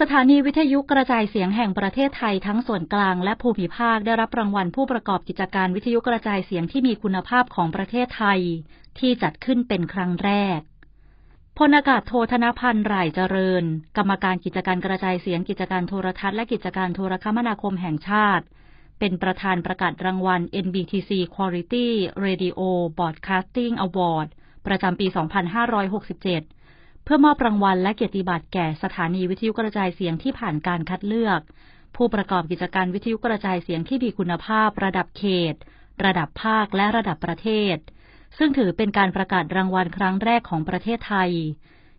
สถานีวิทยุกระจายเสียงแห่งประเทศไทยทั้งส่วนกลางและภูมิภาคได้รับรางวัลผู้ประกอบกิจการวิทยุกระจายเสียงที่มีคุณภาพของประเทศไทย ที่จัดขึ้นเป็นครั้งแรกพลอากาศโทธนพันธ์หร่ายเจริญ กรรมการกิจการกระจายเสียงกิจการโทรทัศน์และกิจการโทรคมนาคมแห่งชาติ เป็นประธานประกาศรางวัล NBTC Quality Radio Broadcasting Award ประจำปี 2567 เพื่อมอบรางวัลและเกียรติบัตรแก่สถานีวิทยุกระจายเสียงที่ผ่านการคัดเลือก ผู้ประกอบกิจการวิทยุกระจายเสียงที่มีคุณภาพ ระดับเขต ระดับภาคและระดับประเทศ ซึ่งถือเป็นการประกาศรางวัลครั้งแรกของประเทศไทย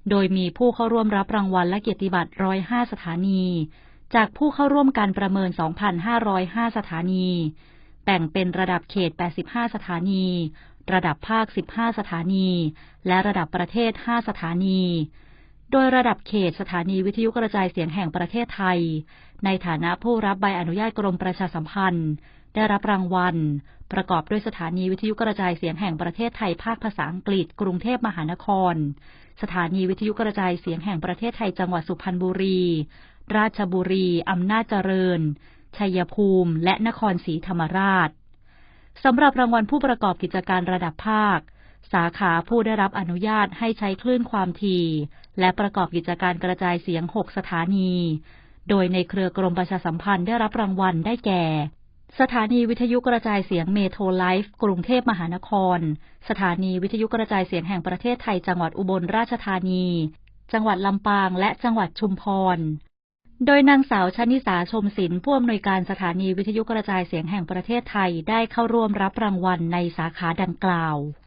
โดยมีผู้เข้าร่วมรับรางวัลและเกียรติบัตร105 สถานี จากผู้เข้าร่วมการประเมิน 2,505 สถานี แบ่งเป็นระดับเขต 85 สถานี ระดับภาค 15 สถานี และระดับประเทศ 5 สถานี โดยระดับเขตสถานีวิทยุกระจายเสียงแห่งประเทศไทย ในฐานะผู้รับใบอนุญาตกรมประชาสัมพันธ์ ได้รับรางวัล ประกอบด้วยสถานีวิทยุกระจายเสียงแห่งประเทศไทยภาคภาษาอังกฤษ กรุงเทพมหานคร สถานีวิทยุกระจายเสียงแห่งประเทศไทยจังหวัดสุพรรณบุรี ราชบุรี อำนาจเจริญ ชัยภูมิ และนครศรีธรรมราช สำหรับรางวัลผู้ประกอบกิจการระดับภาค สาขาผู้ได้รับอนุญาตให้ใช้คลื่นความถี่และประกอบกิจการกระจายเสียง 6 สถานี โดยในเครือกรมประชาสัมพันธ์ได้รับรางวัลได้แก่ สถานีวิทยุกระจายเสียงเมโทรไลฟ์กรุงเทพมหานคร สถานีวิทยุกระจายเสียงแห่งประเทศไทยจังหวัดอุบลราชธานี จังหวัดลำปางและจังหวัดชุมพร โดยนางสาวชนิสาชมศิลป์ผู้อำนวยการสถานีวิทยุกระจายเสียงแห่งประเทศไทยได้เข้าร่วมรับรางวัลในสาขาดังกล่าว